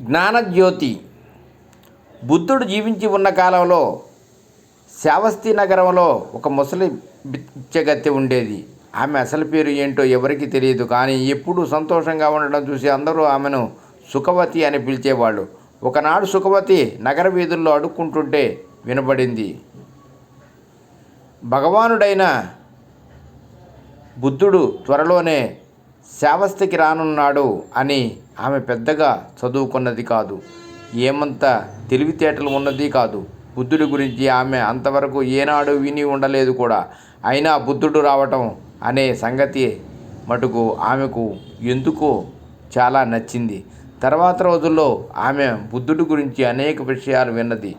జ్ఞానజ్యోతి. బుద్ధుడు జీవించి ఉన్న కాలంలో శావస్తి నగరంలో ఒక ముసలి బిచ్చగత్తె ఉండేది. ఆమె అసలు పేరు ఏంటో ఎవరికీ తెలియదు. కానీ ఎప్పుడూ సంతోషంగా ఉండడం చూసి అందరూ ఆమెను సుఖవతి అని పిలిచేవాళ్ళు. ఒకనాడు సుఖవతి నగర వీధుల్లో అడుక్కుంటుంటే వినబడింది భగవానుడైన బుద్ధుడు త్వరలోనే శావస్తికి రానున్నాడు అని ఆమె పెద్దగా చదువుకున్నది కాదు. ఏమంత తెలివితేటలు ఉన్నది కాదు. బుద్ధుడి గురించి ఆమె అంతవరకు ఏనాడు విని ఉండలేదు కూడా. అయినా బుద్ధుడు రావటం అనే సంగతి మటుకు ఆమెకు ఎందుకో చాలా నచ్చింది. తర్వాత రోజుల్లో ఆమె బుద్ధుడి గురించి అనేక విషయాలు విన్నది.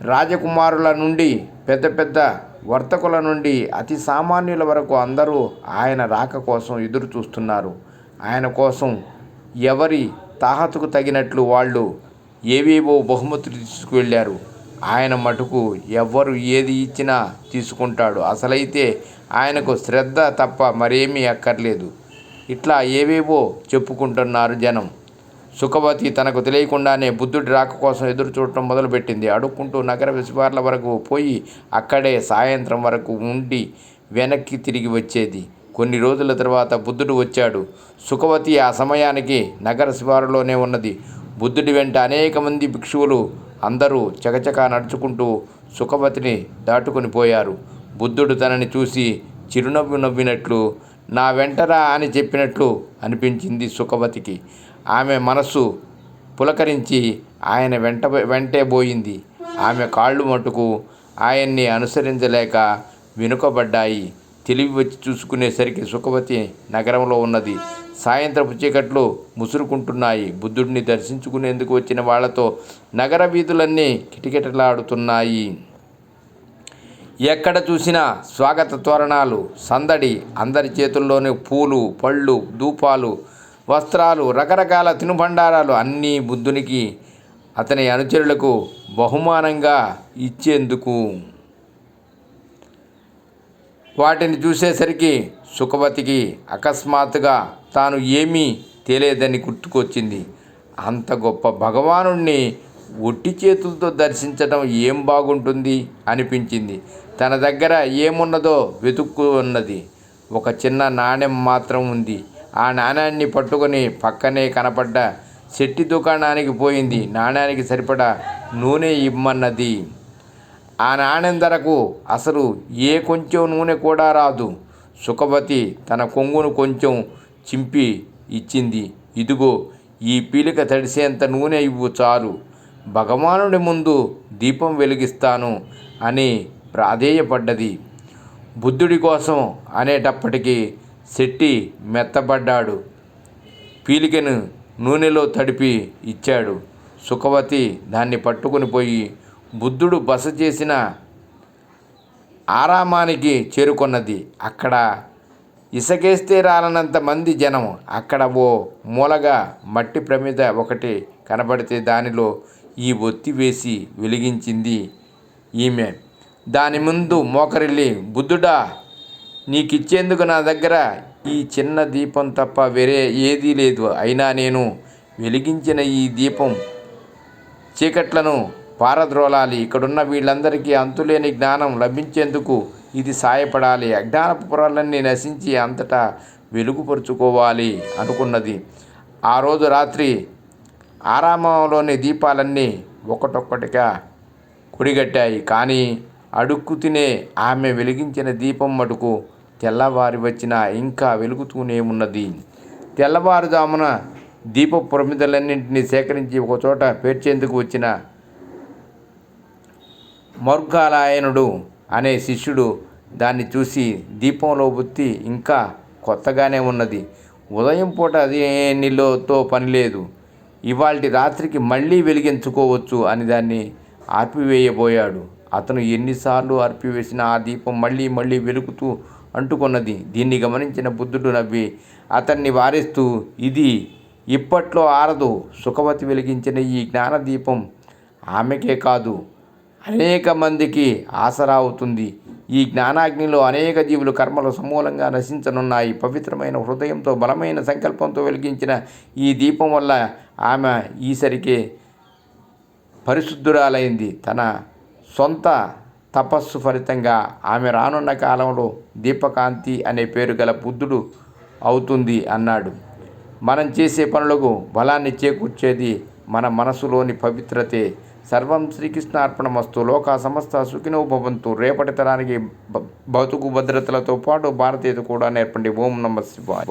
రాజకుమారుల నుండి పెద్ద పెద్ద వర్తకుల నుండి అతి సామాన్యుల వరకు అందరూ ఆయన రాక కోసం ఎదురు చూస్తున్నారు. ఆయన కోసం ఎవరి తాహతుకు తగినట్లు వాళ్ళు ఏవేవో బహుమతులు తీసుకువెళ్ళారు. ఆయన మటుకు ఎవ్వరు ఏది ఇచ్చినా తీసుకుంటాడు. అసలైతే ఆయనకు శ్రద్ధ తప్ప మరేమీ అక్కర్లేదు. ఇట్లా ఏవేవో చెప్పుకుంటున్నారు జనం. సుఖవతి తనకు తెలియకుండానే బుద్ధుడి రాక కోసం ఎదురు చూడటం మొదలుపెట్టింది. అడుక్కుంటూ నగర విశ్వార్ల వరకు పోయి అక్కడే సాయంత్రం వరకు ఉండి వెనక్కి తిరిగి వచ్చేది. కొన్ని రోజుల తర్వాత బుద్ధుడు వచ్చాడు. సుఖవతి ఆ సమయానికి నగర శివారులోనే ఉన్నది. బుద్ధుడి వెంట అనేక మంది భిక్షువులు అందరూ చకచకా నడుచుకుంటూ సుఖవతిని దాటుకొని పోయారు. బుద్ధుడు తనని చూసి చిరునవ్వు నవ్వినట్లు నా వెంటరా అని చెప్పినట్లు అనిపించింది సుఖవతికి. ఆమె మనస్సు పులకరించి ఆయన వెంట వెంటే పోయింది ఆమె కాళ్ళు మటుకు ఆయన్ని అనుసరించలేక వెనుకబడ్డాయి. తెలివి వచ్చి చూసుకునేసరికి సుఖవతి నగరంలో ఉన్నది. సాయంత్రపు చీకట్లు ముసురుకుంటున్నాయి. బుద్ధుడిని దర్శించుకునేందుకు వచ్చిన వాళ్ళతో నగర వీధులన్నీ కిటకిటలాడుతున్నాయి. ఎక్కడ చూసినా స్వాగత తోరణాలు సందడి అందరి చేతుల్లోనే పూలు పళ్ళు ధూపాలు వస్త్రాలు రకరకాల తినుబండారాలు అన్నీ బుద్ధునికి అతని అనుచరులకు బహుమానంగా ఇచ్చేందుకు. వాటిని చూసేసరికి సుఖవతికి అకస్మాత్తుగా తాను ఏమీ తెలియదని గుర్తుకొచ్చింది. అంత గొప్ప భగవానుణ్ణి ఒట్టి చేతులతో దర్శించడం ఏం బాగుంటుంది అనిపించింది. తన దగ్గర ఏమున్నదో వెతుక్కు ఉన్నది ఒక చిన్న నాణెం మాత్రం ఉంది. ఆ నాణ్యాన్ని పట్టుకొని పక్కనే కనపడ్డ శెట్టి దుకాణానికి పోయింది. నాణ్యానికి సరిపడా నూనె ఇమ్మన్నది. ఆ నాణ్యం ధరకు అసలు ఏ కొంచెం నూనె కూడా రాదు. సుఖవతి తన కొంగును కొంచెం చింపి ఇచ్చింది. ఇదిగో ఈ పీలిక తడిసేంత నూనె ఇవ్వు చాలు. భగవానుడి ముందు దీపం వెలిగిస్తాను అని ప్రాధేయపడ్డది. బుద్ధుడి కోసం అనేటప్పటికీ శెట్టి మెత్తబడ్డాడు. పీలికను నూనెలో తడిపి ఇచ్చాడు. సుఖవతి దాన్ని పట్టుకుని పోయి బుద్ధుడు బస చేసిన ఆరామానికి చేరుకున్నది. అక్కడ ఇసకేస్తే రాలనంత మంది జనం. అక్కడ ఓ మూలగా మట్టి ప్రమిద ఒకటి కనబడితే దానిలో ఈ ఒత్తి వేసి వెలిగించింది ఈమె. దాని ముందు మోకరిల్లి బుద్ధుడా నీకిచ్చేందుకు నా దగ్గర ఈ చిన్న దీపం తప్ప వేరే ఏదీ లేదు. అయినా నేను వెలిగించిన ఈ దీపం చీకట్లను పారద్రోలాలి. ఇక్కడున్న వీళ్ళందరికీ అంతులేని జ్ఞానం లభించేందుకు ఇది సాయపడాలి. అజ్ఞానపు పొరలన్నీ నశించి అంతటా వెలుగుపరుచుకోవాలి అనుకున్నది. ఆ రోజు రాత్రి ఆరామంలోని దీపాలన్నీ ఒకటొక్కటిగా కుడిగట్టాయి. కానీ అడుక్కు తినే ఆమె వెలిగించిన దీపం మటుకు తెల్లవారి వచ్చినా ఇంకా వెలుగుతూనే ఉన్నది. తెల్లవారుజామున దీప ప్రమిదలన్నింటినీ సేకరించి ఒకచోట పేర్చేందుకు వచ్చిన మర్గాలాయనుడు అనే శిష్యుడు దాన్ని చూసి దీపంలో బుత్తి ఇంకా కొత్తగానే ఉన్నది. ఉదయం పూట అదేనిలోతో నీళ్ళతో పని లేదు. ఇవాల్టి రాత్రికి మళ్ళీ వెలిగించుకోవచ్చు అని దాన్ని ఆర్పివేయబోయాడు అతను ఎన్నిసార్లు అర్పివేసిన ఆ దీపం మళ్ళీ మళ్ళీ వెలుగుతూ అంటుకున్నది. దీన్ని గమనించిన బుద్ధుడు నవ్వి అతన్ని వారిస్తూ ఇది ఇప్పట్లో ఆరదు. సుఖవతి వెలిగించిన ఈ జ్ఞానదీపం ఆమెకే కాదు. అనేక మందికి ఆసరా అవుతుంది. ఈ జ్ఞానాగ్నిలో అనేక జీవులు కర్మలు సమూలంగా నశించనున్నాయి. పవిత్రమైన హృదయంతో బలమైన సంకల్పంతో వెలిగించిన ఈ దీపం వల్ల ఆమె ఈసరికి పరిశుద్ధురాలైంది. తన సొంత తపస్సు ఫలితంగా ఆమె రానున్న కాలంలో దీపకాంతి అనే పేరు గల బుద్ధుడు అవుతుంది అన్నాడు. మనం చేసే పనులకు బలాన్ని చేకూర్చేది మన మనసులోని పవిత్రతే. సర్వం శ్రీకృష్ణ అర్పణమస్తు లోక సమస్త సుఖినో భవంతు రేపటి తరానికి బతుకు భద్రతలతో పాటు భారతీయత కూడా నేర్పండి. ఓం నమ శివాయ.